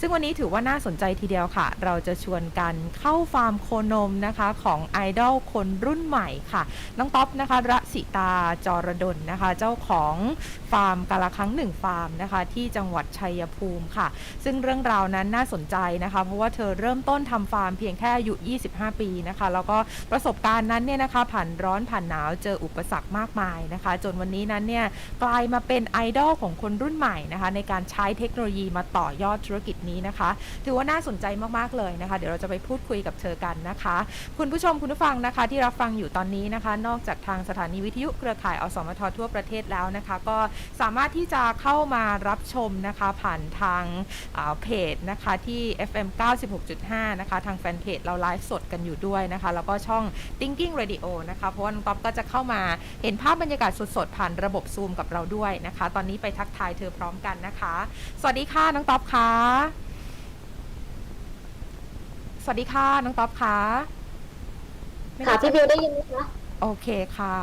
ซึ่งวันนี้ถือว่าน่าสนใจทีเดียวค่ะ เราจะชวนกันเข้าฟาร์มโคนมนะคะของไอดอลคนรุ่นใหม่ค่ะ น้องต๊อปนะคะรสิตาจรดลนะคะ เจ้าของฟาร์มกาละครั้งหนึ่งฟาร์มนะคะ ที่จังหวัดชัยภูมิค่ะ ซึ่งเรื่องราวนั้นน่าสนใจนะคะ เพราะว่าเธอเริ่มต้นทำฟาร์มเพียงแค่อายุ 25 ปีนะคะ แล้วก็ประสบการณ์นั้นเนี่ยนะคะ ผ่านร้อนผ่านหนาวเจออุปสรรคมากมายนะคะ จนวันนี้นั้นเนี่ยกลายมาเป็นไอดอลของคนรุ่นใหม่นะคะ ในการใช้เทคโนโลยีมาต่อยอดธุรกิจนี้นะคะ ถือว่าน่าสนใจมากๆเลยนะคะ เดี๋ยวเราจะไปพูดคุยกับเธอกันนะคะ คุณผู้ชมคุณผู้ฟังนะคะ ที่รับฟังอยู่ตอนนี้นะคะ นอกจากทางสถานีวิทยุเครือข่ายอสมททั่วประเทศแล้วนะคะ ก็สามารถที่จะเข้ามารับชมนะคะผ่านทางอ่าเพจนะคะที่ FM 96.5 นะคะ ทางแฟนเพจเราไลฟ์สดกันอยู่ด้วยนะคะ แล้วก็ช่อง Thinking Radio นะคะ เพราะว่าน้องต๊อบก็จะเข้ามาเห็นภาพบรรยากาศสดๆ ผ่านระบบซูมกับเราด้วยนะคะ ตอนนี้ไปทักทายเธอพร้อมกันนะคะ สวัสดีค่ะ น้องต๊อบค่ะ สวัสดีค่ะน้องต๊อบค่ะค่ะพี่บิวได้ยินไหมคะ โอเคค่ะ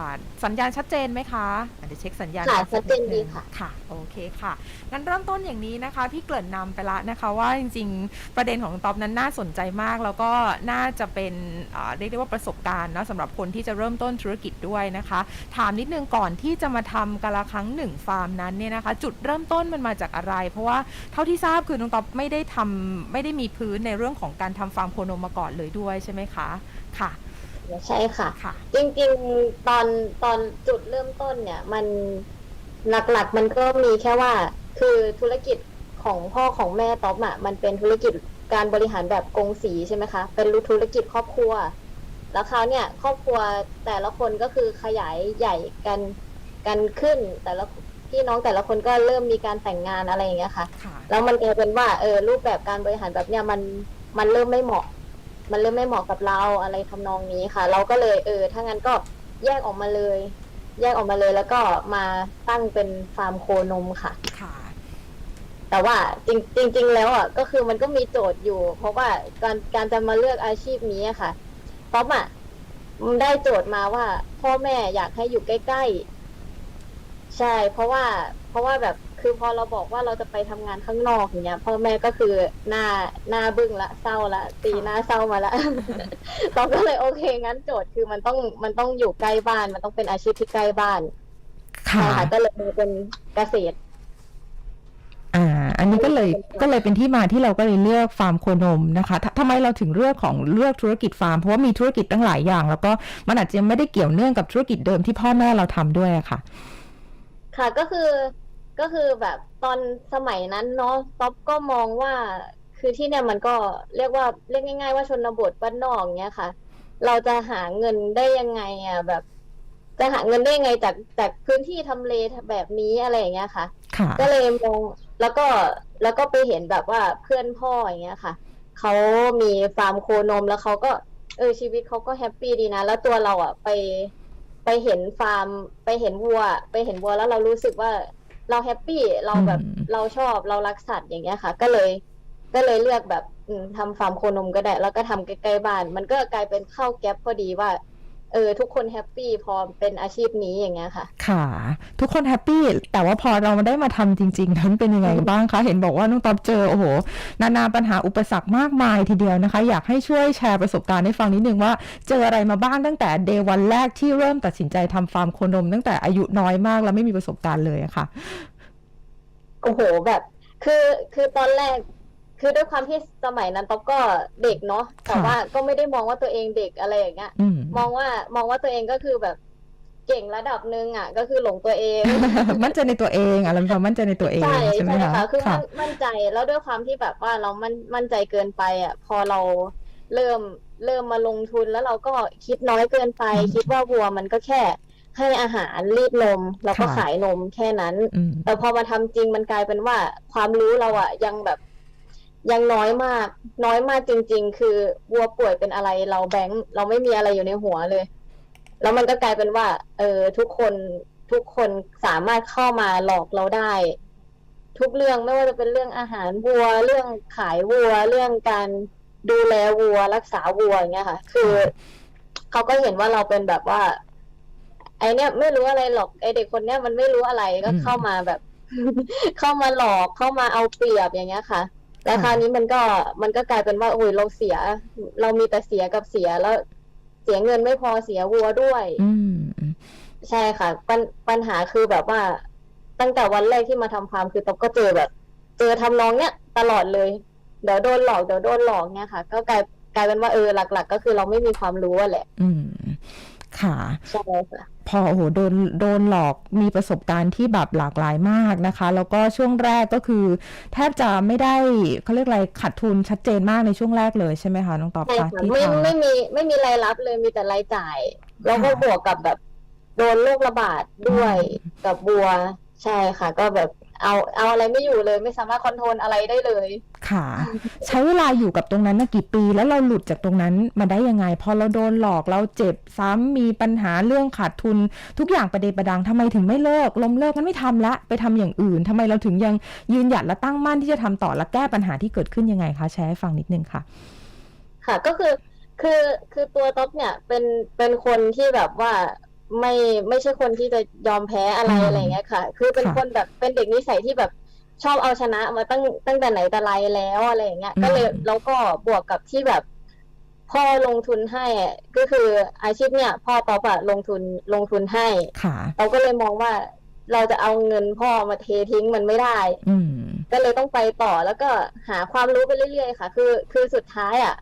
สัญญาณชัดเจนไหมคะอะเดี๋ยวเช็คสัญญาณค่ะกันสักชัดเจนดงดีค่ะ ค่ะ โอเคค่ะ งั้นเริ่มต้นอย่างนี้นะคะ พี่เกริ่นนำไปละนะคะ ว่าจริงๆ ประเด็นของต๊อบนั้นน่าสนใจมาก แล้วก็น่าจะเป็นอ่าเรียกได้ว่าประสบการณ์เนอะสำหรับคนที่จะเริ่มต้นธุรกิจด้วยนะคะ ถามนิดนึงก่อนที่จะมาทำกะละครั้งหนึ่งฟาร์มนั้นเนี่ยนะคะ จุดเริ่มต้นมันมาจากอะไร เพราะว่าเท่าที่ทราบคือน้องต๊อบไม่ได้ทำไม่ได้มีพื้นในเรื่องของการทำฟาร์มโคนมมาก่อนเลยด้วยใช่ไหมคะ ค่ะ ใช่ค่ะ ค่ะ จริงๆตอนตอนจุดเริ่มต้นเนี่ย มันหลักๆมันก็มีแค่ว่า คือธุรกิจของพ่อของแม่ต๊อบอะมันเป็นธุรกิจการบริหารแบบกงสีใช่ไหมคะ เป็นธุรกิจครอบครัว แล้วเขาวเนี่ย ครอบครัวแต่ละคนก็คือขยายใหญ่กันกันขึ้น แต่ละพี่น้องแต่ละคนก็เริ่มมีการแต่งงานอะไรอย่างเงี้ยค่ะ ค่ะ แล้วมันกลายเป็นว่าเออรูปแบบการบริหารแบบเนี้ยมันมันเริ่มไม่เหมาะ มันเริ่มไม่เหมาะกับเราอะไรทำนองนี้ค่ะ เราก็เลยเออถ้างั้นก็แยกออกมาเลย แยกออกมาเลยแล้วก็มาตั้งเป็นฟาร์มโคนมค่ะค่ะ แต่ว่าจริงจริงๆแล้วอะก็คือมันก็มีโจทย์อยู่ เพราะว่าการการจะมาเลือกอาชีพนี้อะค่ะป๊อปอะมันได้โจทย์มาว่า พ่อแม่อยากให้อยู่ใกล้ๆใช่ เพราะว่าเพราะว่าแบบ คือพอเราบอกว่าเราจะไปทำงานข้างนอกอย่างเงี้ยพ่อแม่ก็คือหน้าหน้าบึ้งละเศร้าละ ตีหน้าเศร้ามาละเราก็เลยโอเคงั้นโจทย์คือมันต้องมันต้องอยู่ใกล้บ้าน มันต้องเป็นอาชีพที่ใกล้บ้านค่ะใช่ค่ะก็เลยมาเป็นเกษตร อ่า อันนี้ก็เลยก็เลยเป็นที่มาที่เราก็เลยเลือกฟาร์มโคนมนะคะทำทำไมเราถึงเลือกของเลือกธุรกิจฟาร์มเพราะว่ามีธุรกิจตั้งหลายอย่าง แล้วก็มันอาจจะไม่ได้เกี่ยวเนื่องกับธุรกิจเดิมที่พ่อแม่เราทำด้วยอะค่ะ ค่ะก็คือ ก็คือแบบตอนสมัยนั้นเนาะป๊อปก็มองว่าคือที่เนี่ยมันก็เรียกว่าเรียกง่าย ๆ ว่าชนบทบ้านนอกเนี้ยค่ะ เราจะหาเงินได้ยังไงอะแบบ จะหาเงินได้ยังไงจากจากพื้นที่ทำเลแบบนี้อะไรอย่างเงี้ยค่ะค่ะก็เลยมองแล้วก็แล้วก็ไปเห็นแบบว่าเพื่อนพ่ออย่างเงี้ยค่ะเขามีฟาร์มโคนมแล้วเขาก็ เออชีวิตเขาก็แฮปปี้ดีนะ แล้วตัวเราอะไปไปเห็นฟาร์ม ไปเห็นวัว ไปเห็นวัวแล้วเรารู้สึกว่า เราแฮปปี้เราแบบอืมเราชอบเรารักสัตว์อย่างเงี้ยค่ะ ก็เลย ก็เลยเลือกแบบอืมทำฟาร์มโคนมก็ได้ แล้วก็ทำใกล้ๆบ้าน มันก็กลายเป็นเข้าแก๊ปพอดีว่า เออทุกคนแฮปปี้พอเป็นอาชีพนี้อย่างเงี้ยค่ะ ค่ะ ทุกคนแฮปปี้แต่ว่าพอเรามาได้มาทำจริงๆนั้นเป็นยังไงบ้างคะ เห็นบอกว่าน้องต๊อบเจอโอ้โห นานาปัญหาอุปสรรคมากมายทีเดียวนะคะ อยากให้ช่วยแชร์ประสบการณ์ให้ฟังนิดนึงว่าเจออะไรมาบ้างตั้งแต่เดวันแรกที่เริ่มตัดสินใจทำฟาร์มโคนม ตั้งแต่อายุน้อยมากแล้วไม่มีประสบการณ์เลยอะค่ะโอ้โหแบบ คือคือตอนแรก คือด้วยความที่สมัยนั้นต๊อบก็เด็กเนาะแต่ค่ะว่าก็ไม่ได้มองว่าตัวเองเด็กอะไรอย่างเงี้ยอืมมองว่ามองว่าตัวเองก็คือแบบเก่งระดับหนึ่งอะ ก็คือหลงตัวเอง มั่นใจในตัวเองอะเรามีความมั่นใจในตัวเองใช่ใช่ไหมใช่คะค่ะคือค่ะ มั่นมั่นใจแล้วด้วยความที่แบบว่าเรามั่นมั่นใจเกินไปอะ พอเราเริ่มเริ่มมาลงทุนแล้วเราก็คิดน้อยเกินไป อืมคิดว่าวัวมันก็แค่ ให้อาหารรีดนม แล้วก็ค่ะ ขายนมแค่นั้นอืม แต่พอมาทำจริงมันกลายเป็นว่าความรู้เราอะยังแบบ ยังน้อยมาก น้อยมากจริง ๆ คือวัวป่วยเป็นอะไรเราแบงค์เราไม่มีอะไรอยู่ในหัวเลย แล้วมันก็กลายเป็นว่า เออทุกคนทุกคนสามารถเข้ามาหลอกเราได้ ทุกเรื่องไม่ว่าจะเป็นเรื่องอาหารวัว เรื่องขายวัว เรื่องการดูแลวัว รักษาวัวอย่างเงี้ยค่ะ คือเขาก็เห็นว่าเราเป็นแบบว่า ไอเนี้ยไม่รู้อะไรหรอกไอเด็กคนเนี้ยมันไม่รู้อะไรก็เข้ามาแบบ เข้ามาหลอกเข้ามาเอาเปรียบอย่างเงี้ยค่ะ แล้วคราวนี้มันก็มันก็กลายเป็นว่าโอ้ยเราเสีย เรามีแต่เสียกับเสียแล้ว เสียเงินไม่พอเสียวัวด้วยอืมใช่ค่ะปัญปัญหาคือแบบว่า ตั้งแต่วันแรกที่มาทำฟาร์มคือตบก็เจอแบบ เจอทำนองเนี้ยตลอดเลยเดี๋ยวโดนหลอกเดี๋ยวโดนหลอกเนี่ยค่ะ ก็กลายกลายเป็นว่าเออหลัก ๆ ก็คือเราไม่มีความรู้อะแหละ อืม ค่ะใช่ค่ะพอโอ้โหโดนโดนหลอกมีประสบการณ์ที่แบบหลากหลายมากนะคะ แล้วก็ช่วงแรกก็คือ แทบจะไม่ได้เขาเรียกอะไรขาดทุนชัดเจนมากในช่วงแรกเลยใช่ไหมคะน้องตอบใช่คะค่ะที่ไม่ทำ ไม่มีไม่มีรายรับเลยมีแต่รายจ่าย แล้วก็ค่ะ บวกกับแบบ โดนโรคระบาดด้วยอืมกับบัวใช่ค่ะ ก็แบบ เอาเอาอะไรไม่อยู่เลย ไม่สามารถคอนโทรลอะไรได้เลย ค่ะ ใช้เวลาอยู่กับตรงนั้นน่ะกี่ปี แล้วเราหลุดจากตรงนั้นมาได้ยังไง พอเราโดนหลอกเราเจ็บซ้ำมีปัญหาเรื่องขาดทุน ทุกอย่างประเดประดังทำไมถึงไม่เลิกล้มเลิกกันไม่ทำละ ไปทำอย่างอื่นทำไมเราถึงยังยืนหยัดและตั้งมั่นที่จะทำต่อและแก้ปัญหาที่เกิดขึ้นยังไงคะแชร์ให้ฟังนิดนึงค่ะ ค่ะก็คือคือคือตัวท็อปเนี่ยเป็นเป็นคนที่แบบว่า ไม่ไม่ใช่คนที่จะยอมแพ้อะไรอืมอะไรเงี้ยค่ะ คือเป็นค่ะคนแบบเป็นเด็กนิสัยที่แบบชอบเอาชนะมาตั้งตั้งแต่ไหนแต่ไรแล้วอะไรอย่างเงี้ยอืมก็เลยแล้วก็บวกกับที่แบบพ่อลงทุนให้อะก็คืออาชีพเนี่ย พ่อต๊อปอะลงทุนลงทุนให้ค่ะเราก็เลยมองว่าเราจะเอาเงินพ่อมาเททิ้งมันไม่ได้ อืมก็เลยต้องไปต่อแล้วก็หาความรู้ไปเรื่อยๆค่ะ คือ คือสุดท้ายอะ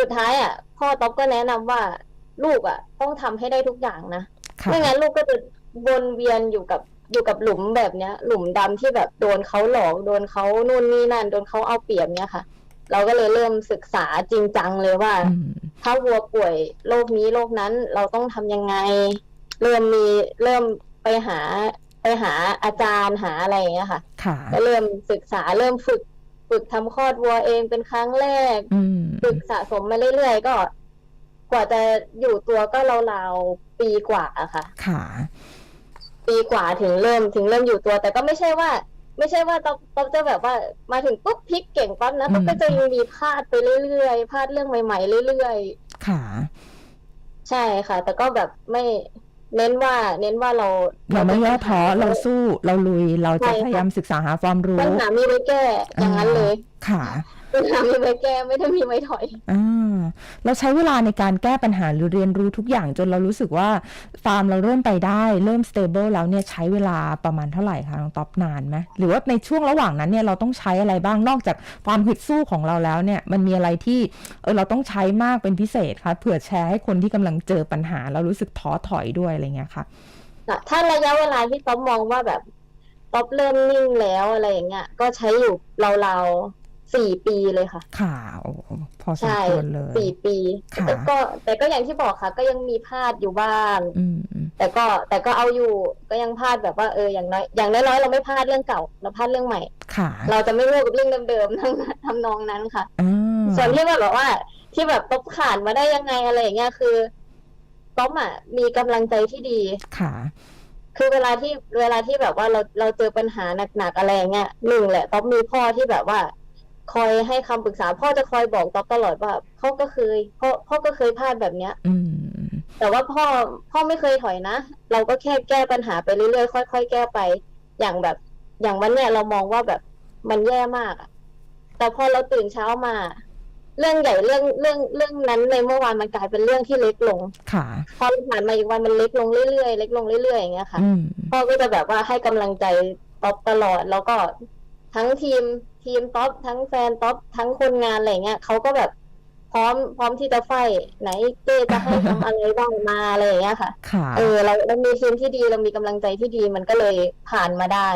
สุดท้ายอะ พ่อต๊อบก็แนะนำว่า ลูกอะ ต้องทำให้ได้ทุกอย่างนะค่ะไม่งั้นลูกก็จะวนเวียนอยู่กับอยู่กับหลุมแบบเนี้ย หลุมดำที่แบบโดนเขาหลอกโดนเขานู่นนี่นั่นโดนเขาเอาเปรียบเนี้ยค่ะ เราก็เลยเริ่มศึกษาจริงจังเลยว่าอืมถ้าวัวป่วยโรคนี้โรคนั้นเราต้องทำยังไง เริ่มมีเริ่มไปหาไปหาอาจารย์หาอะไรอย่างเงี้ยค่ะค่ะก็เริ่มศึกษาเริ่มฝึก ฝึกทำคลอดวัวเองเป็นครั้งแรกอืมฝึกสะสมมาเรื่อยๆก็ กว่าจะอยู่ตัวก็ราวๆปีกว่าอะค่ะ ค่ะ ปีกว่าถึงเริ่มถึงเริ่มอยู่ตัว แต่ก็ไม่ใช่ว่า ไม่ใช่ว่าต้องต้องจะแบบว่ามาถึงปุ๊บพลิกเก่งปั๊บนะอืมต้องก็จะยังมีพลาดไปเรื่อยๆพลาดเรื่องใหม่ๆเรื่อยค่ะๆใช่ค่ะ แต่ก็แบบไม่เน้นว่า เน้นว่าเรา เราไม่ย่อท้อเราสู้เราลุยเราจะใช่ค่ะพยายามศึกษาหาความรู้ปัญหามีไว้แก้อย่างนั้นเลย ค่ะ ปัญหามีไว้แก้ไม่ได้มีไว้ถอย อ่าเราใช้เวลาในการแก้ปัญหาหรือเรียนรู้ทุกอย่างจนเรารู้สึกว่าฟาร์มเราเริ่มไปได้เริ่ม stable แล้วเนี่ยใช้เวลาประมาณเท่าไหร่คะน้องต๊อบนานไหมหรือว่าในช่วงระหว่างนั้นเนี่ยเราต้องใช้อะไรบ้างนอกจากความฮึดสู้ของเราแล้วเนี่ยมันมีอะไรที่เออเราต้องใช้มากเป็นพิเศษคะเผื่อแชร์ให้คนที่กำลังเจอปัญหาแล้วรู้สึกท้อถอยด้วยอะไรเงี้ยค่ะน่ะถ้าระยะเวลาที่ต๊อบมองว่าแบบต๊อบเริ่มนิ่งแล้วอะไรอย่างเงี้ยก็ใช้อยู่ราวๆ สี่ปีเลยค่ะ ค่ะโอ้พอสมใช่ควรเลย สี่ปีค่ะแต่ก็แต่ก็อย่างที่บอกค่ะ ก็ยังมีพลาดอยู่บ้าง อืมอืมแต่ก็แต่ก็เอาอยู่ก็ยังพลาดแบบว่าเอออย่างน้อยอย่างน้อยๆเราไม่พลาดเรื่องเก่า เราพลาดเรื่องใหม่ ค่ะเราจะไม่โง่กับเรื่องเดิมๆทั้งทำนองนั้นค่ะ อ่าส่วนที่ว่าแบบว่า ที่แบบต๊อบขาดมาได้ยังไงอะไรอย่างเงี้ยคือต๊อบอะมีกำลังใจที่ดี ค่ะ คือเวลาที่เวลาที่แบบว่าเราเราเจอปัญหาหนักๆอะไรอย่างเงี้ยหนึ่งแหละต๊อบมีพ่อที่แบบว่า คอยให้คำปรึกษา พ่อจะคอยบอกต๊อบตลอดว่าพ่อก็เคยพ่อพ่อก็เคยพลาดแบบเนี้ย อืมแต่ว่าพ่อพ่อไม่เคยถอยนะ เราก็แค่แก้ปัญหาไปเรื่อยๆค่อยๆแก้ไป อย่างแบบ อย่างวันเนี้ยเรามองว่าแบบมันแย่มากอะแต่พอเราตื่นเช้ามา เรื่องใหญ่เรื่องเรื่องเรื่องนั้นในเมื่อวานมันกลายเป็นเรื่องที่เล็กลง ค่ะ พอผ่านมาอีกวันมันเล็กลงเรื่อยๆเล็กลงเรื่อยๆอย่างเงี้ยค่ะอืมพ่อก็จะแบบว่าให้กำลังใจต๊อปตลอดแล้วก็ ทั้งทีมทีมต๊อปทั้งแฟนต๊อปทั้งคนงานอะไรเงี้ยเขาก็แบบพร้อมพร้อมที่จะไฟไหนเจ้จะให้ทำอะไรบ้างมาอะไรอย่างเงี้ยค่ะ ค่ะ เออเราเรามีทีมที่ดีเรามีกำลังใจที่ดีมันก็เลยผ่านมาได้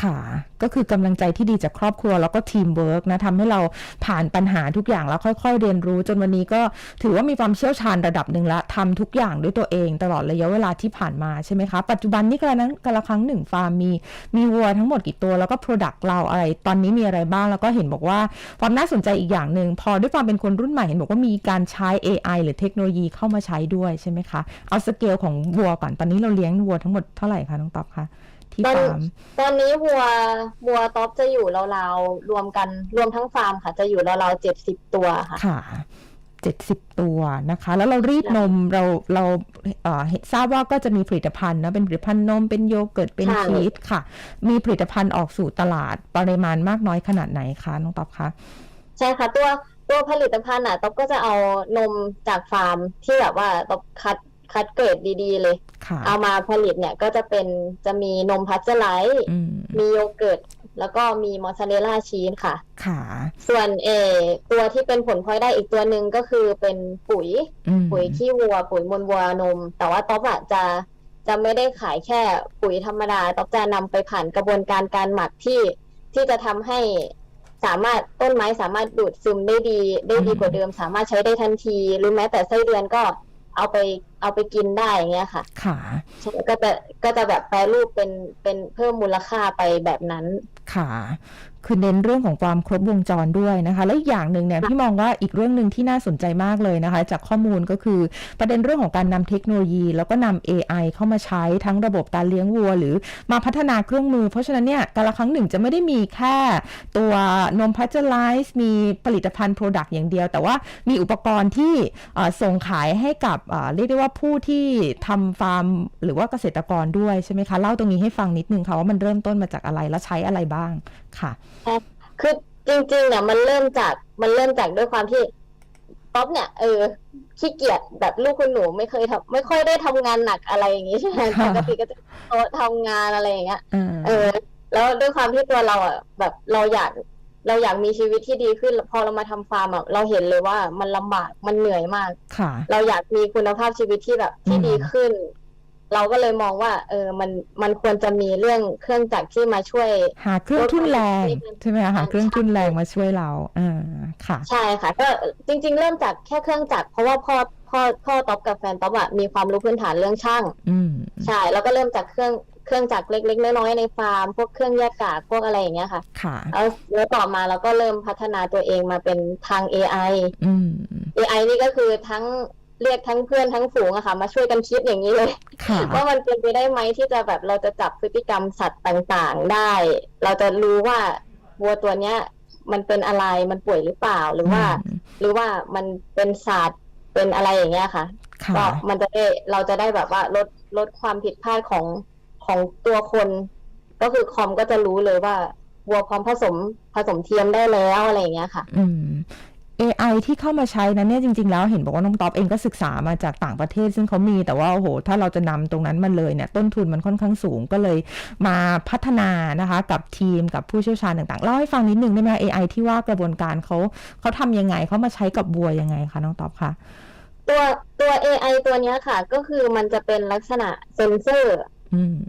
ค่ะก็คือกำลังใจที่ดีจากครอบครัวแล้วก็ทีมเวิร์กนะทำให้เราผ่านปัญหาทุกอย่างแล้วค่อย ๆ เรียนรู้ จนวันนี้ก็ถือว่ามีความเชี่ยวชาญระดับหนึ่งละทำทุกอย่างด้วยตัวเอง ตลอดระยะเวลาที่ผ่านมาใช่ไหมคะ ปัจจุบันนี้กระนั้นกระครั้งหนึ่งฟาร์มมีมีวัวทั้งหมดกี่ตัวแล้วก็ Product เราอะไร ตอนนี้มีอะไรบ้างแล้วก็เห็นบอกว่าความน่าสนใจอีกอย่างหนึ่งพอด้วยความเป็นคนรุ่นใหม่เห็นบอกว่ามีการใช้ AI หรือเทคโนโลยีเข้ามาใช้ด้วยใช่ไหมคะเอาสเกลของวัวก่อนตอนนี้เราเลี้ยงวัวทั้งหมดเท่าไหร่คะน้องตอบคะ ที่ตอนฟาร์มตอนนี้วัววัวต๊อปจะอยู่ราวๆรวมกันรวมทั้งฟาร์มค่ะ จะอยู่ราวๆเจ็ดสิบตัวค่ะค่ะ70ตัวนะคะ แล้วเรารีดนมเราเราเอ่อเห็นทราบว่าก็จะมีผลิตภัณฑ์นะเป็นผลิตภัณฑ์นมเป็นโยเกิร์ตเป็นใช่ชีสค่ะ มีผลิตภัณฑ์ออกสู่ตลาดปริมาณมากน้อยขนาดไหนคะน้องต๊อบคะใช่ค่ะตัวตัวผลิตภัณฑ์อะต๊อบก็จะเอานมจากฟาร์มที่แบบว่าต๊อบคัด คัดเกรดดีๆเลย ค่ะเอามาผลิตเนี่ยก็จะเป็นจะมีนมพัชเจอร์ไลท์อืมมีโยเกิร์ต แล้วก็มีมอสซาเรลล่าชีสค่ะ ค่ะ ส่วนเออตัวที่เป็นผลพลอยได้อีกตัวหนึ่งก็คือเป็นปุ๋ย อืมปุ๋ยขี้วัว ปุ๋ยมูลวัวนม แต่ว่าต๊อบอะจะจะไม่ได้ขายแค่ปุ๋ยธรรมดาต๊อบจะนำไปผ่านกระบวนการการหมักที่ที่จะทำให้สามารถต้นไม้สามารถดูดซึมได้ดีได้ดีกว่าเดิม สามารถใช้ได้ทันที หรือแม้แต่ไส้เดือนก็ เอาไปเอาไปกินได้อย่างเงี้ยค่ะ ค่ะใช่ก็จะก็จะแบบแปรรูปเป็นเป็นเพิ่มมูลค่าไปแบบนั้น ค่ะ คือเน้นเรื่องของความครบวงจรด้วยนะคะ และอีกอย่างหนึ่งเนี่ยพี่มองว่าอีกเรื่องหนึ่งที่น่าสนใจมากเลยนะคะ จากข้อมูลก็คือประเด็นเรื่องของการนำเทคโนโลยี แล้วก็นำ AI เข้ามาใช้ทั้งระบบการเลี้ยงวัว หรือมาพัฒนาเครื่องมือ เพราะฉะนั้นเนี่ยการละครั้งหนึ่งจะไม่ได้มีแค่ตัวนมพัชเจอร์ไลซ์มีผลิตภัณฑ์โปรดักต์อย่างเดียว แต่ว่ามีอุปกรณ์ที่เอ่อส่งขายให้กับเอ่อเรียกได้ว่าผู้ที่ทำฟาร์ม หรือว่าเกษตรกรด้วยใช่ไหมคะเล่าตรงนี้ให้ฟังนิดนึงค่ะว่ามันเริ่มต้นมาจากอะไรและใช้อะไรบ้างค่ะคือจริงๆเนี่ยมันเริ่มจากมันเริ่มจากด้วยความที่ป๊อปเนี่ยเออขี้เกียจแบบลูกคุณหนูไม่เคยทำไม่ค่อยได้ทำงานหนักอะไรอย่างงี้ใช่ไหมค่ะปกติก็จะโต๊ะทำงานอะไรอย่างเงี้ยอ่าเออ แล้วด้วยความที่ตัวเราอะแบบเราอยากเราอยากมีชีวิตที่ดีขึ้น พอเรามาทำฟาร์มอะเราเห็นเลยว่ามันลำบากมันเหนื่อยมาก ค่ะ เราอยากมีคุณภาพชีวิตที่แบบที่อืมดีขึ้น เราก็เลยมองว่า เออมันมันควรจะมีเรื่องเครื่องจักรที่มาช่วย หาเครื่องทุนแรงลดความใช่ไหมคะหาเครื่องทุนแรงมาช่วยเราอ่าค่ะ ใช่ค่ะ ก็จริง ๆ เริ่มจากแค่เครื่องจักรเพราะว่าพ่อพ่อพ่อต๊อบกับแฟนต๊อบอะมีความรู้พื้นฐานเรื่องช่างอืมใช่แล้วก็เริ่มจากเครื่องเครื่องจักรเล็กๆน้อยๆในฟาร์ม พวกเครื่องแยกกากพวกอะไรอย่างเงี้ยค่ะค่ะแล้วแล้วต่อมาเราก็เริ่มพัฒนาตัวเองมาเป็นทาง AI อืม AI นี่ก็คือทั้ง เรียกทั้งเพื่อนทั้งฝูงอะค่ะ มาช่วยกันคิดอย่างนี้เลยค่ะว่ามันเป็นไปได้ไหมที่จะแบบเราจะจับพฤติกรรมสัตว์ต่างๆได้ เราจะรู้ว่าวัวตัวเนี้ย มันเป็นอะไรมันป่วยหรือเปล่าหรือว่าอืมหรือว่ามันเป็นศาสตร์เป็นอะไรอย่างเงี้ยค่ะค่ะก็มันจะได้เราจะได้แบบว่าลดลดความผิดพลาดของของตัวคน ก็คือคอมก็จะรู้เลยว่าวัวพร้อมผสมผสมเทียมได้แล้วอะไรอย่างเงี้ยค่ะ อืม AI ที่เข้ามาใช้นั้นเนี่ยจริง ๆ แล้วเห็นบอกว่าน้องต๊อบเองก็ศึกษามาจากต่างประเทศ ซึ่งเขามีแต่ว่าโอ้โหถ้าเราจะนำตรงนั้นมาเลยเนี่ยต้นทุนมันค่อนข้างสูงก็เลยมาพัฒนานะคะ กับทีมกับผู้เชี่ยวชาญต่างๆเล่าให้ฟังนิดนึงได้ไหม AI ที่ว่ากระบวนการเขาเขาทำยังไงเขามาใช้กับวัวยังไงคะน้องต๊อบคะตัวตัว AI ตัวเนี้ยค่ะ ก็คือมันจะเป็นลักษณะเซนเซอร์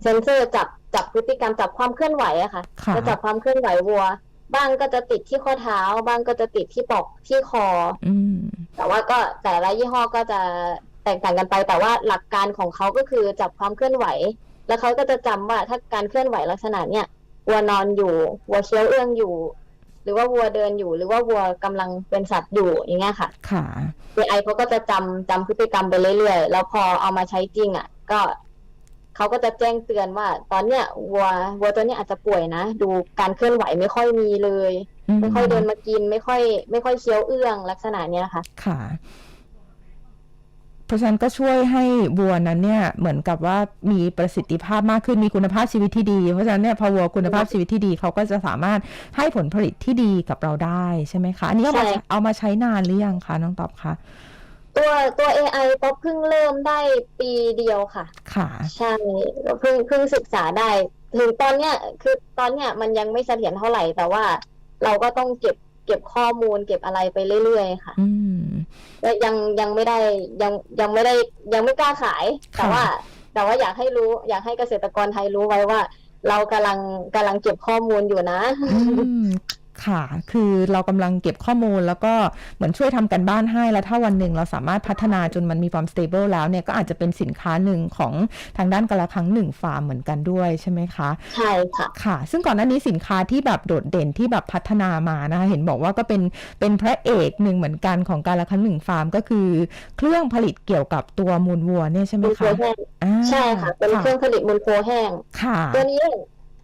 เซนเซอร์จับจับพฤติกรรมจับความเคลื่อนไหวอะค่ะค่ะจะจับความเคลื่อนไหววัว บ้างก็จะติดที่ข้อเท้า บ้างก็จะติดที่ปอกที่คอ อืม แต่ว่าก็แต่ละยี่ห้อก็จะแตกต่างกันไป แต่ว่าหลักการของเขาก็คือจับความเคลื่อนไหว แล้วเขาก็จะจำว่าถ้าการเคลื่อนไหวลักษณะเนี้ยวัวนอนอยู่วัวเคี้ยวเอื้องอยู่ หรือว่าวัวเดินอยู่ หรือว่าวัวกำลังเป็นสัตว์อยู่อย่างเงี้ยค่ะ ค่ะ AI เขาก็จะจำจำพฤติกรรมไปเรื่อยๆ แล้วพอเอามาใช้จริงอะ ก็ เขาก็จะแจ้งเตือนว่า ตอนเนี้ยวัววัวตัวเนี้ยอาจจะป่วยนะ ดูการเคลื่อนไหวไม่ค่อยมีเลย ไม่ค่อยเดินมากินไม่ค่อย ไม่ค่อยเคี้ยวเอื้องลักษณะเนี้ยค่ะ ค่ะ เพราะฉะนั้นก็ช่วยให้วัวนั้นเนี่ย เหมือนกับว่ามีประสิทธิภาพมากขึ้นมีคุณภาพชีวิตที่ดี เพราะฉะนั้นเนี่ยพอวัวคุณภาพชีวิตที่ดีเขาก็จะสามารถให้ผลผลิตที่ดีกับเราได้ใช่ไหมคะอันนี้เอามาใช่เอามาใช้นานหรือยังคะน้องตอบคะ ตัวตัว AI ป๊อปเพิ่งเริ่มได้ปีเดียวค่ะ ค่ะ ใช่เพิ่งเพิ่งศึกษาได้ ถึงตอนเนี้ยคือตอนเนี้ยมันยังไม่เสถียรเท่าไหร่ แต่ว่าเราก็ต้องเก็บเก็บข้อมูลเก็บอะไรไปเรื่อยๆ ค่ะอืม และยังยังไม่ได้ยังยังไม่ได้ยังไม่กล้าขายแต่ค่ะว่า แต่ว่าอยากให้รู้ อยากให้เกษตรกรไทยรู้ไว้ว่า เรากำลังกำลังเก็บข้อมูลอยู่นะ อืม ค่ะ คือเรากำลังเก็บข้อมูลแล้วก็เหมือนช่วยทำกันบ้านให้ แล้วถ้าวันหนึ่งเราสามารถพัฒนาจนมันมีความ stable แล้วเนี่ยก็อาจจะเป็นสินค้าหนึ่งของทางด้านกะละครั้งหนึ่งฟาร์มเหมือนกันด้วยใช่ไหมคะ ใช่ค่ะ ค่ะ ซึ่งก่อนหน้านี้สินค้าที่แบบโดดเด่นที่แบบพัฒนามานะคะ เห็นบอกว่าก็เป็นเป็นพระเอกหนึ่งเหมือนกันของการละครั้งหนึ่งฟาร์มก็คือเครื่องผลิตเกี่ยวกับตัวมูลวัวเนี่ยใช่ไหมมูลโคคะแห้งอ่าใช่ค่ะ เป็นเครื่องผลิตมูลโคแห้ง ค่ะ ตัวนี้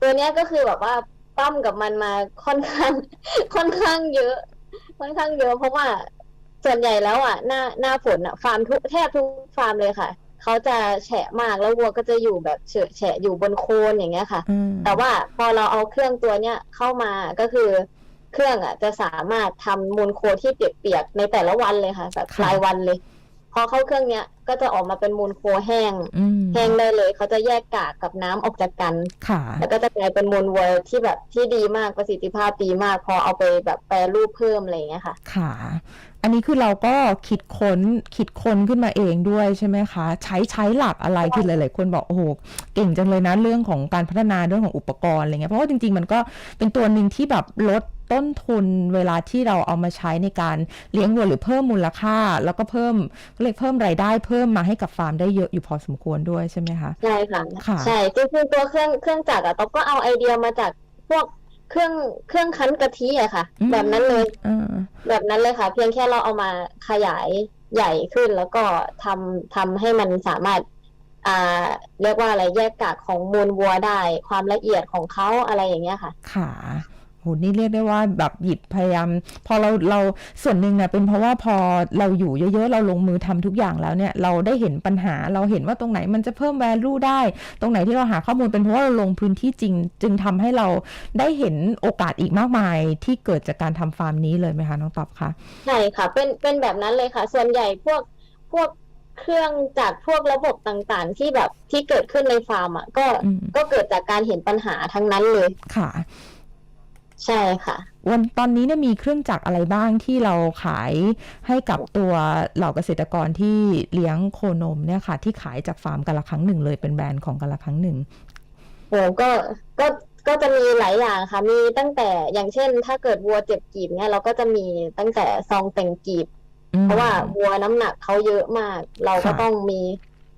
ตัวเนี้ยก็คือแบบว่า ปั้มกับมันมาค่อนข้าง ค่อนข้างเยอะ ค่อนข้างเยอะ เพราะว่าส่วนใหญ่แล้วอะ หน้าหน้าฝนอะฟาร์มทุกแทบทุกฟาร์มเลยค่ะเขาจะแฉะมากแล้ววัวก็จะอยู่แบบเฉอะแฉะอยู่บนโคนอย่างเงี้ยค่ะอืมแต่ว่าพอเราเอาเครื่องตัวเนี้ยเข้ามาก็คือเครื่องอะจะสามารถทำมูลโคที่เปียกๆในแต่ละวันเลยค่ะแบบรายวันเลย พอเข้าเครื่องเนี้ยก็จะออกมาเป็นมูลโคแห้ง อืมแห้งได้เลยเขาจะแยกกากกับน้ำออกจากกัน ค่ะ แล้วก็จะกลายเป็นมูลวัวที่แบบที่ดีมากประสิทธิภาพดีมาก พอเอาไปแบบแปรรูปเพิ่มอะไรอย่างเงี้ยค่ะ ค่ะ อันนี้คือเราก็คิดค้นคิดค้นขึ้นมาเองด้วยใช่ไหมคะ ใช้ใช้หลักอะไรคือหลาย ๆ คนบอกโอ้โหเก่งจังเลยนะเรื่องของการพัฒนาเรื่องของอุปกรณ์อะไรเงี้ยเพราะว่าจริง ๆ มันก็เป็นตัวหนึ่งที่แบบลดต้นทุนเวลาที่เราเอามาใช้ในการเลี้ยงวัวหรือเพิ่มมูลค่า แล้วก็เพิ่มเรียกเพิ่มรายได้เพิ่มมาให้กับฟาร์มได้เยอะอยู่พอสมควรด้วยใช่ไหมคะใช่ค่ะค่ะใช่จริงๆตัวเครื่องเครื่องจักรอะต๊อบก็เอาไอเดียมาจากพวก เครื่องเครื่องคั้นกะทิอะค่ะ อืม แบบนั้นเลยเออแบบนั้นเลยค่ะ เพียงแค่เราเอามาขยายใหญ่ขึ้นแล้วก็ทำทำให้มันสามารถ อ่า เรียกว่าอะไรแยกกากของมูลวัวได้ ความละเอียดของเขาอะไรอย่างเงี้ยค่ะ ค่ะโหนี่เรียกได้ว่าแบบหยิบพยายาม พอเราเราส่วนหนึ่งเนี่ยเป็นเพราะว่าพอเราอยู่เยอะๆ เราลงมือทำทุกอย่างแล้วเนี่ยเราได้เห็นปัญหาเราเห็นว่าตรงไหนมันจะเพิ่ม value ได้ ตรงไหนที่เราหาข้อมูลเป็นเพราะว่าเราลงพื้นที่จริง จึงทำให้เราได้เห็นโอกาสอีกมากมายที่เกิดจากการทำฟาร์มนี้เลยไหมคะน้องตอบคะใช่ค่ะเป็นเป็นแบบนั้นเลยค่ะ ส่วนใหญ่พวกพวกเครื่องจากรพวกระบบต่างๆ ที่แบบที่เกิดขึ้นในฟาร์มอะก็อืมก็เกิดจากการเห็นปัญหาทั้งนั้นเลยค่ะ ใช่ค่ะ วันตอนนี้เนี่ยมีเครื่องจักรอะไรบ้างที่เราขายให้กับตัวเหล่าเกษตรกรที่เลี้ยงโคนมเนี่ยค่ะ ที่ขายจากฟาร์มกันละครั้งหนึ่งเลยเป็นแบรนด์ของกันละครั้งหนึ่งโอ้ก็ก็ก็จะมีหลายอย่างค่ะ มีตั้งแต่อย่างเช่น ถ้าเกิดวัวเจ็บกีบเนี่ยเราก็จะมีตั้งแต่ซองแต่งกีบอืมเพราะว่าวัวน้ำหนักเขาเยอะมาก เราก็ค่ะต้องมี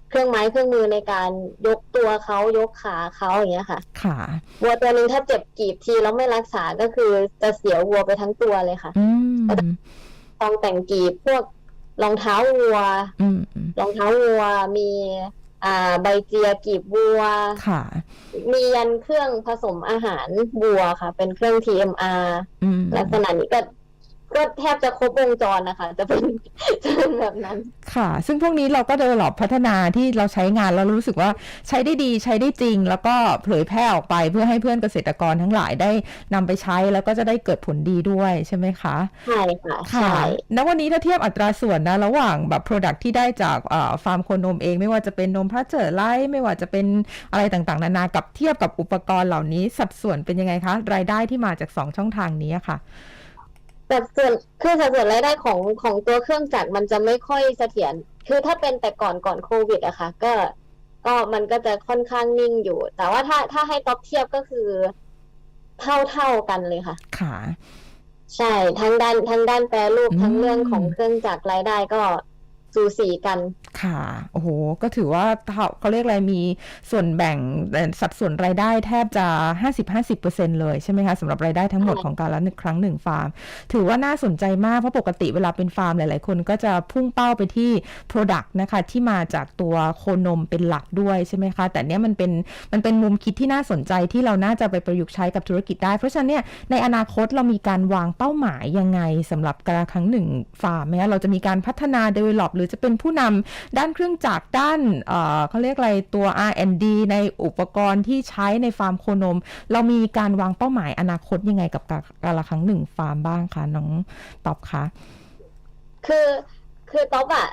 เครื่องไม้เครื่องมือในการยกตัวเขายกขาเขาอย่างเงี้ยค่ะค่ะวัวตัวหนึ่งถ้าเจ็บกีบทีแล้วไม่รักษาก็คือจะเสียวัวไปทั้งตัวเลยค่ะอืมซองแต่งกีบพวกรองเท้าวัวอืมอืมรองเท้าวัวมีอ่าใบเจียกีบวัวค่ะ มียันเครื่องผสมอาหารวัวค่ะ เป็นเครื่อง TMR อืมลักษณะนี้ก็ ก็แทบจะครบวงจรนะคะ จะเป็นจะเป็นแบบนั้น ค่ะ ซึ่งพวกนี้เราก็เดเวลลอปพัฒนาที่เราใช้งานแล้วรู้สึกว่าใช้ได้ดีใช้ได้จริง แล้วก็เผยแพร่ออกไปเพื่อให้เพื่อนเกษตรกรทั้งหลายได้นำไปใช้แล้วก็จะได้เกิดผลดีด้วยใช่ไหมคะ ใช่ค่ะค่ะใช่ณวันนี้ถ้าเทียบอัตราส่วนนะ ระหว่างแบบ Product ที่ได้จากฟาร์มโคนมเอง ไม่ว่าจะเป็นนมพระเจอไลท์ไม่ว่าจะเป็นอะไรต่างๆ นานากับเทียบกับอุปกรณ์เหล่านี้สัดส่วนเป็นยังไงคะ รายได้ที่มาจาก 2 ช่องทางนี้อะค่ะ แต่ส่วนคือสัดส่วนรายได้ของของตัวเครื่องจักรมันจะไม่ค่อยเสถียรคือถ้าเป็นแต่ก่อนก่อนโควิดอะค่ะ ก็ก็มันก็จะค่อนข้างนิ่งอยู่ แต่ว่าถ้าถ้าให้ท็อปเทียบก็คือเท่าเท่ากันเลยค่ะ ค่ะ ใช่ทั้งด้านทั้งด้านแปรรูปอืมทั้งเรื่องของเครื่องจักรรายได้ก็สูสีกัน ค่ะ โอ้โห ก็ถือว่าเขาเรียกอะไรมีส่วนแบ่งสัดส่วนรายได้แทบจะ 50-50%เลยใช่ไหมคะสำหรับรายได้ทั้งหมดของการละหนึ่งครั้งหนึ่งฟาร์ม ถือว่าน่าสนใจมาก เพราะปกติเวลาเป็นฟาร์มหลาย ๆ คนก็จะพุ่งเป้าไปที่ Product นะคะที่มาจากตัวโคนมเป็นหลักด้วยใช่ไหมคะ แต่เนี้ยมันเป็นมันเป็นมุมคิดที่น่าสนใจที่เราน่าจะไปประยุกต์ใช้กับธุรกิจได้ เพราะฉะนั้นเนี่ยในอนาคตเรามีการวางเป้าหมายยังไงสำหรับการละครั้งหนึ่งฟาร์มไหมคะเราจะมีการพัฒนา develop หรือจะเป็นผู้นำด้านเครื่องจักรด้านเอ่อเขาเรียกอะไรตัว R&D ในอุปกรณ์ที่ใช้ในฟาร์มโคนม เรามีการวางเป้าหมายอนาคตยังไงกับการการละครั้งหนึ่งฟาร์มบ้างคะน้องตอบคะคือคือต๊อบอะ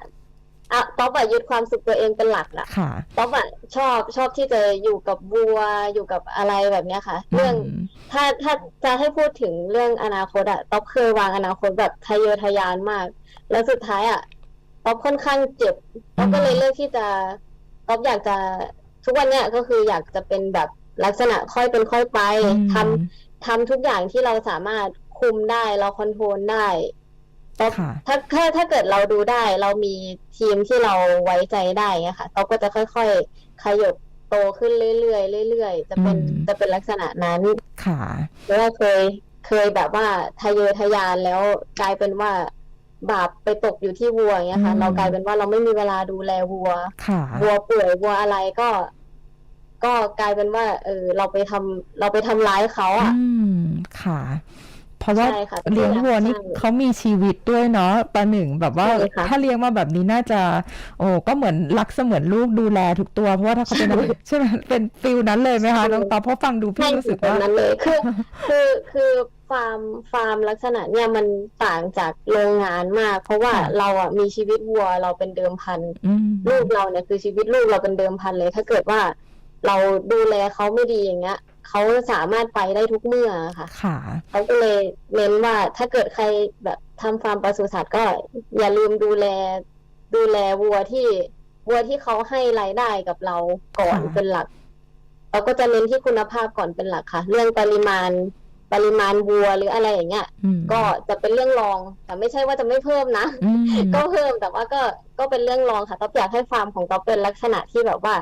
อะต๊อบอะยึดความสุขตัวเองเป็นหลักอะค่ะต๊อบอะชอบชอบที่จะอยู่กับวัวอยู่กับอะไรแบบเนี้ยค่ะ เรื่องมถ้าถ้าจะให้พูดถึงเรื่องอนาคตอะต๊อบเคยวางอนาคตแบบทะเยอทะยานมาก แล้วสุดท้ายอะ ต๊อบค่อนข้างเจ็บต๊อบก็เลยเลือกที่จะต๊อบอยากจะทุกวันเนี้ยก็คืออยากจะเป็นแบบลักษณะค่อยเป็นค่อยไปอืมทำทำทุกอย่างที่เราสามารถคุมได้เราคอนโทรลได้ต๊อบค่ะ ถ้าถ้าถ้าเกิดเราดูได้ เรามีทีมที่เราไว้ใจได้เงี้ยค่ะต๊อบก็จะค่อยๆ ขยบโตขึ้นเรื่อยๆเรื่อยๆ จะเป็นอืม จะเป็นลักษณะนั้น ค่ะเพราะว่าเคยเคยแบบว่าทะเยอทะยานแล้วกลายเป็นว่า บาปไปตกอยู่ที่วัวอย่างเงี้ยค่ะ อืม เรากลายเป็นว่าเราไม่มีเวลาดูแลวัว ค่ะ วัวป่วยวัวอะไรก็ ก็กลายเป็นว่า เออ เราไปทำเราไปทำร้ายเขาอะ อืม ค่ะพเพ ราะว่าใช่ค่ะเลี้ยงวัวนี่ใช่ เขามีชีวิตด้วยเนาะประหนึ่งแบบว่าใช่ค่ะ ถ้าเลี้ยงมาแบบนี้น่าจะ โอ้ก็เหมือนรักเสมือนลูกดูแลทุกตัวเพราะว่าถ้าเขาเป็นอะไรใช่ไหมเป็นฟิลนั้นเลยไหมคะน้องตอบเพราะฟังดูพี่ใช่รู้สึกแบบว่า นั้นเลย คือ คือ คือฟาร์ม ฟาร์มลักษณะเนี่ยมันต่างจากโรงงานมาก เพราะว่าค่ะ เราอะมีชีวิตวัวเราเป็นเดิมพัน อืม ลูกเราเนี่ยคือชีวิตลูกเราเป็นเดิมพันเลย ถ้าเกิดว่าเราดูแลเขาไม่ดีอย่างเงี้ย เขาสามารถไปได้ทุกเมื่อค่ะค่ะเขาก็เลยเน้นว่าถ้าเกิดใครแบบทำฟาร์มปศุสัตว์ก็อย่าลืมดูแล ดูแลวัวที่วัวที่เขาให้รายได้กับเราก่อนค่ะเป็นหลักเราก็จะเน้นที่คุณภาพก่อนเป็นหลักค่ะ เรื่องปริมาณปริมาณวัวหรืออะไรอย่างเงี้ยอืมก็จะเป็นเรื่องรอง แต่ไม่ใช่ว่าจะไม่เพิ่มนะอืมก็เพิ่มแต่ว่าก็ก็เป็นเรื่องรองค่ะต๊อบอยากให้ฟาร์มของต๊อบเป็นลักษณะที่แบบว่า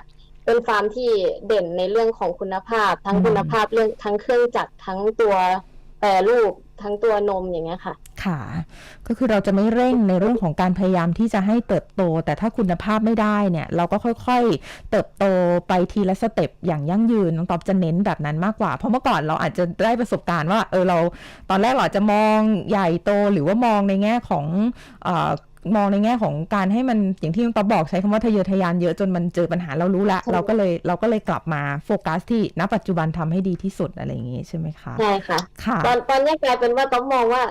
เป็นฟาร์มที่เด่นในเรื่องของคุณภาพ ทั้งคุณภาพเรื่องทั้งเครื่องจักรทั้งตัวแปรรูปทั้งตัวนมอย่างเงี้ยค่ะ ค่ะ ก็คือเราจะไม่เร่งในเรื่องของการพยายามที่จะให้เติบโต แต่ถ้าคุณภาพไม่ได้เนี่ย เราก็ค่อยๆ เติบโตไปทีละสเต็ปอย่างยั่งยืนน้องตอบจะเน้นแบบนั้นมากกว่า เพราะเมื่อก่อนเราอาจจะได้ประสบการณ์ว่าเออเราตอนแรกเราอาจจะมองใหญ่โตหรือว่ามองในแง่ของเอ่อ มองในแง่ของการให้มันอย่างที่น้องตอบบอกใช้คำว่าทะเยอทะยานเยอะจนมันเจอปัญหาเรารู้ละใช่เราก็เลยเราก็เลยกลับมาโฟกัสที่ณปัจจุบันทำให้ดีที่สุดอะไรอย่างงี้ใช่ไหมคะใช่ค่ะค่ะตอนตอนเนี้ยกลายเป็นว่าต๊อบมองว่า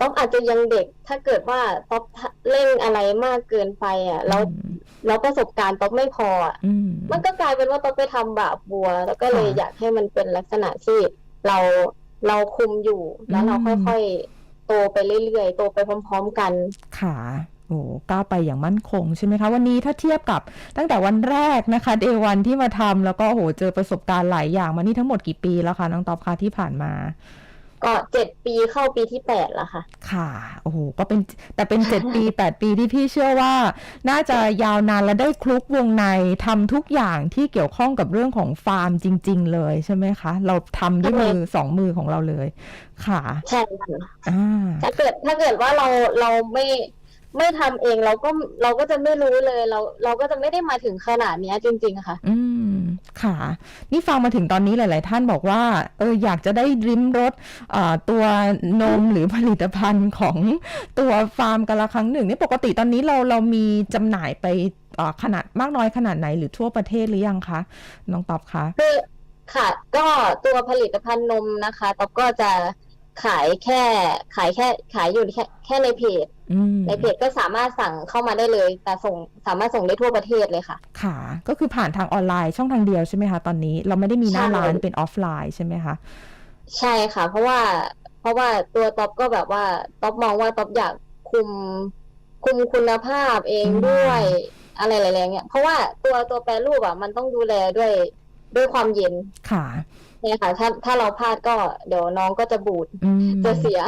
ต๊อบอาจจะยังเด็ก ถ้าเกิดว่าต๊อบเร่งอะไรมากเกินไปอะแล้วแล้วประสบการณ์ต๊อบไม่พออะอืมมันก็กลายเป็นว่าต้องไปทำบาปบัว แล้วก็เลยค่ะอยากให้มันเป็นลักษณะที่เราเราคุมอยู่แล้วเราอืมค่อยๆ โตไปเรื่อยๆ โตไปพร้อม ๆ กัน ค่ะโอ้ก้าวไปอย่างมั่นคงใช่ไหมคะ วันนี้ถ้าเทียบกับตั้งแต่วันแรกนะคะเดวันที่มาทำแล้วก็โอ้โหเจอประสบการณ์หลายอย่างมานี่ทั้งหมดกี่ปีแล้วคะน้องตอบคะที่ผ่านมา ก็เจ็ดปีเข้าปีที่แปดแล้วค่ะ ค่ะโอ้โหก็เป็นแต่เป็นเจ็ดปีแปดปีที่พี่เชื่อว่า น่าจะยาวนานและได้คลุกวงในทำทุกอย่างที่เกี่ยวข้องกับเรื่องของฟาร์มจริง ๆ เลยใช่ไหมคะ เราทำด้วยมือสองมือของเราเลย ค่ะ ใช่ค่ะอ่าถ้าเกิดถ้าเกิดว่าเราเราไม่ ไม่ทำเองเราก็เราก็จะไม่รู้เลยเราเราก็จะไม่ได้มาถึงขนาดเนี้ยจริง ๆ ค่ะ อืมค่ะ นี่ฟังมาถึงตอนนี้หลาย ๆ ท่านบอกว่า เอออยากจะได้ริมรสเอ่อตัวนมหรือผลิตภัณฑ์ของตัวฟาร์มกันละครั้งหนึ่งนี่ปกติตอนนี้เราเรามีจำหน่ายไปเอ่อขนาดมากน้อยขนาดไหนหรือทั่วประเทศหรือยังคะน้องตอบคะคือค่ะ ก็ตัวผลิตภัณฑ์นมนะคะต๊อบก็จะ ขายแค่ ขายแค่ ขายอยู่แค่แค่ในเพจอืมในเพจก็สามารถสั่งเข้ามาได้เลย แต่ส่งสามารถส่งได้ทั่วประเทศเลยค่ะ ค่ะ ก็คือผ่านทางออนไลน์ช่องทางเดียวใช่ไหมคะตอนนี้เราไม่ได้มีหน้าใช่ร้านเป็นออฟไลน์ใช่ไหมคะใช่ค่ะ เพราะว่าเพราะว่าตัวท็อปก็แบบว่าท็อปมองว่าท็อปอยากคุมคุมคุณภาพเองอืมด้วยอะไรหลายๆเงี้ยเพราะว่าตัวตัวแปรรูปอะมันต้องดูแลด้วยด้วยความเย็นค่ะ เนี่ยค่ะ ถ้าถ้าเราพลาดก็เดี๋ยวน้องก็จะบูดอืมจะเสีย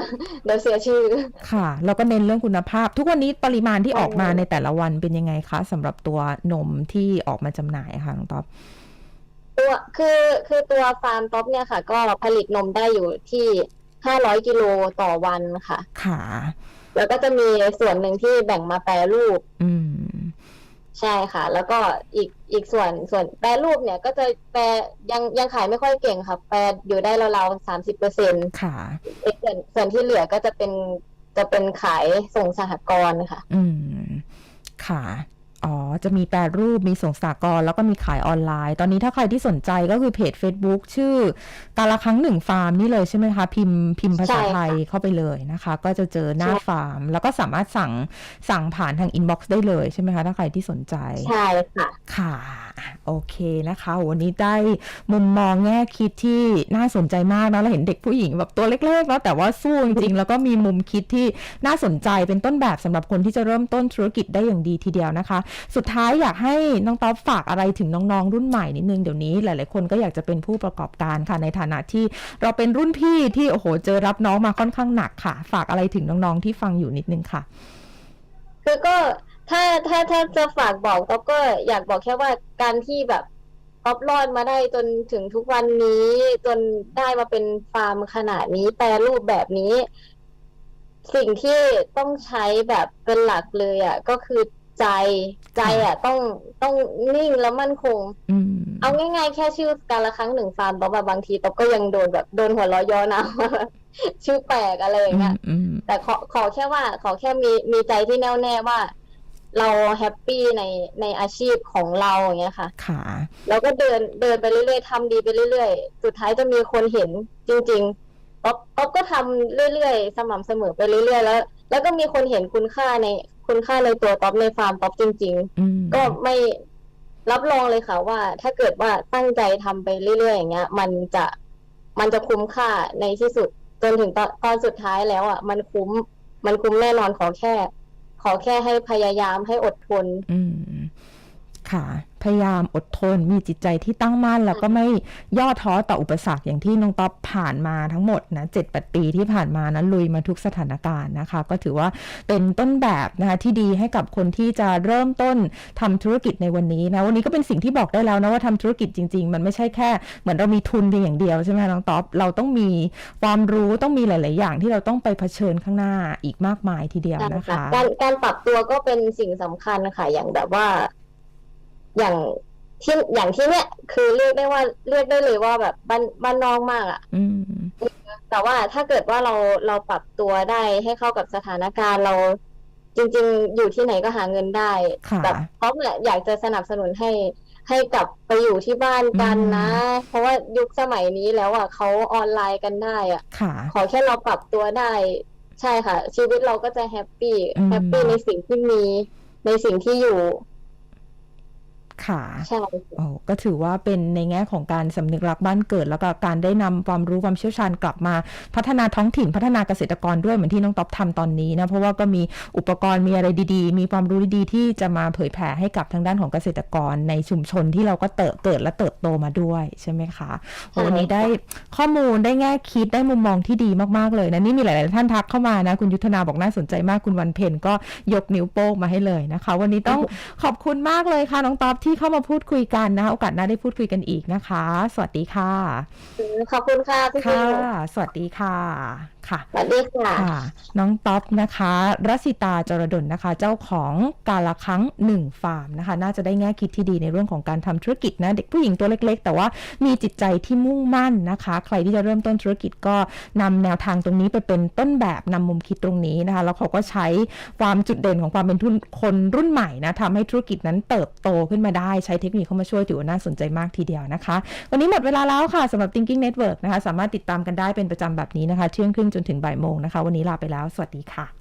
เดี๋ยวเสียชื่อ ค่ะ เราก็เน้นเรื่องคุณภาพ ทุกวันนี้ปริมาณที่ใช่ ออกมาในแต่ละวันเป็นยังไงคะสำหรับตัวนมที่ออกมาจำหน่ายค่ะน้องต๊อบตัวคือคือตัวฟาร์มท็อปเนี่ยค่ะ ก็ผลิตนมได้อยู่ที่ห้าร้อยกิโลต่อวันค่ะ ค่ะ แล้วก็จะมีส่วนหนึ่งที่แบ่งมาแปรรูป อืม ใช่ค่ะ แล้วก็อีกอีกส่วนส่วนแปรรูปเนี่ยก็จะแปรยังยังขายไม่ค่อยเก่งค่ะ แปรอยู่ได้ราวๆสามสิบเปอร์เซ็นต์ค่ะส่วนส่วนที่เหลือก็จะเป็นจะเป็นขายส่งสหกรณ์ค่ะ อืม ค่ะ อ๋อ จะมีแปรรูป มีส่งสากลแล้วก็มีขายออนไลน์ ตอนนี้ถ้าใครที่สนใจก็คือเพจ Facebook ชื่อ การละครั้งหนึ่งฟาร์มนี่เลยใช่ไหมคะ พิมพ์พิมพ์ภาษาใช่ค่ะไทยเข้าไปเลยนะคะ ก็จะเจอหน้าใช่ฟาร์ม แล้วก็สามารถสั่งสั่งผ่านทางอินบ็อกซ์ได้เลยใช่ไหมคะ ถ้าใครที่สนใจ ใช่ค่ะค่ะอะ โอเคนะคะ วันนี้ได้มุมมองแง่คิดที่น่าสนใจมากนะเราเห็นเด็กผู้หญิงแบบตัวเล็กๆแล้วแต่ว่าสู้จริงๆ แล้วก็มีมุมคิดที่น่าสนใจเป็นต้นแบบสำหรับคนที่จะเริ่มต้นธุรกิจได้อย่างดีทีเดียวนะคะสุดท้ายอยากให้น้องต๊อบฝากอะไรถึงน้องๆ รุ่นใหม่นิดนึงเดี๋ยวนี้หลายๆคนก็อยากจะเป็นผู้ประกอบการค่ะในฐานะที่เราเป็นรุ่นพี่ที่โอ้โหเจอรับน้องมาค่อนข้างหนักค่ะ ฝากอะไรถึงน้องๆที่ฟังอยู่นิดนึงค่ะ คือก็ถ้าถ้าถ้าจะฝากบอกต๊อบก็อยากบอกแค่ว่าการที่แบบต๊อบรอดมาได้จนถึงทุกวันนี้จนได้มาเป็นฟาร์มขนาดนี้แปรรูปแบบนี้ สิ่งที่ต้องใช้แบบเป็นหลักเลยอะ ก็คือ ใจใจอะต้องต้องนิ่งและมั่นคง อืมเอาง่ายๆแค่ชื่อการละครั้งหนึ่งฟาร์มต๊อบอะบางทีต๊อบก็ยังโดนแบบโดนหัวเราะย้อนเอาชื่อแปลกอะไรอย่างเงี้ย อืมแต่ขอขอแค่ว่าขอแค่มีมีใจที่แน่วแน่ว่า เราแฮปปี้ในในอาชีพของเราอย่างเงี้ยค่ะ ค่ะแล้วก็เดินเดินไปเรื่อยๆทำดีไปเรื่อยๆ สุดท้ายจะมีคนเห็นจริงๆป๊อปป๊อปก็ทำเรื่อยๆ สม่ำเสมอไปเรื่อยๆ แล้ว แล้วก็มีคนเห็นคุณค่าใน คุณค่าในตัวป๊อปในฟาร์มป๊อปจริงอืมๆก็ไม่รับรองเลยค่ะว่า ถ้าเกิดว่าตั้งใจทำไปเรื่อยๆอย่างเงี้ย มันจะมันจะคุ้มค่าในที่สุดจนถึงตอนตอนสุดท้ายแล้วอะมันคุ้ม มันคุ้มแน่นอนขอแค่ ขอแค่ให้พยายามให้อดทนอืม ค่ะ พยายามอดทน มีจิตใจที่ตั้งมั่น แล้วก็ไม่ย่อท้อต่ออุปสรรคอย่างที่น้องต๊อบผ่านมาทั้งหมดนะเจ็ดปปีที่ผ่านมานะลุยมาทุกสถานการณ์นะคะ ก็ถือว่าเป็นต้นแบบนะคะที่ดีให้กับคนที่จะเริ่มต้นทำธุรกิจในวันนี้นะวันนี้ก็เป็นสิ่งที่บอกได้แล้วนะว่าทำธุรกิจจริง ๆ มันไม่ใช่แค่เหมือนเรามีทุนเพียงอย่างเดียวใช่ไหมน้องต๊อบเราต้องมีความรู้ต้องมีหลาย ๆ อย่างที่เราต้องไปเผชิญข้างหน้าอีกมากมายทีเดียวนะคะ การการปรับตัวก็เป็นสิ่งสำคัญค่ะอย่างแบบว่า อย่างที่อย่างที่เนี้ยคือเรียกได้ว่าเรียกได้เลยว่าแบบบ้านบ้านนอกมากอะอืมแต่ว่าถ้าเกิดว่าเราเราปรับตัวได้ให้เข้ากับสถานการณ์เราจริง ๆ อยู่ที่ไหนก็หาเงินได้ค่ะแบบเพราะเนี่ยอยากจะสนับสนุนให้ให้กลับไปอยู่ที่บ้านกันนะ เพราะว่ายุคสมัยนี้แล้วอะเขาออนไลน์กันได้อะค่ะขอแค่เราปรับตัวได้ ใช่ค่ะ ชีวิตเราก็จะแฮปปี้อืมแฮปปี้ในสิ่งที่มีในสิ่งที่อยู่ ค่ะใช่โอ้ก็ถือว่าเป็นในแง่ของการสำนึกรักบ้านเกิด แล้วก็การได้นำความรู้ความเชี่ยวชาญกลับมาพัฒนาท้องถิ่นพัฒนาเกษตรกรด้วยเหมือนที่น้องต๊อบทำตอนนี้นะ เพราะว่าก็มีอุปกรณ์มีอะไรดีๆ มีความรู้ดีๆที่จะมาเผยแผ่ให้กับทางด้านของเกษตรกรในชุมชนที่เราก็เติบเกิดและเติบโตมาด้วยใช่ไหมคะโอ้วันนี้ได้ข้อมูลได้แง่คิดได้มุมมองที่ดีมากๆเลยนะนี่มีหลายๆท่านทักเข้ามานะ คุณยุทธนาบอกน่าสนใจมากคุณวันเพ็ญก็ยกนิ้วโป้งมาให้เลยนะคะ วันนี้ต้องขอบคุณมากเลยค่ะน้องต๊อบที่เข้ามาพูดคุยกันนะคะโอกาสหน้าได้พูดคุยกันอีกนะคะ สวัสดีค่ะขอบคุณค่ะพี่ค่ะฟิวสวัสดีค่ะค่ะสวัสดีค่ะค่ะ น้องต๊อบนะคะรัสิตาจรดลนะคะ เจ้าของกาละครั้งหนึ่งฟาร์มนะคะ น่าจะได้แง่คิดที่ดีในเรื่องของการทำธุรกิจนะ เด็กผู้หญิงตัวเล็กๆ แต่ว่ามีจิตใจที่มุ่งมั่นนะคะ ใครที่จะเริ่มต้นธุรกิจก็นำแนวทางตรงนี้ไปเป็นต้นแบบนำมุมคิดตรงนี้นะคะ แล้วเขาก็ใช้ความจุดเด่นของความเป็นทุนคนรุ่นใหม่นะทำให้ธุรกิจนั้นเติบโตขึ้นมาได้ใช้เทคนิคเข้ามาช่วยถือว่าน่าสนใจมากทีเดียวนะคะ วันนี้หมดเวลาแล้วค่ะสำหรับ Thinking Network นะคะ สามารถติดตามกันได้เป็นประจำแบบนี้นะคะเที่ยงครึ่งจนถึงบ่ายโมงนะคะ วันนี้ลาไปแล้ว สวัสดีค่ะ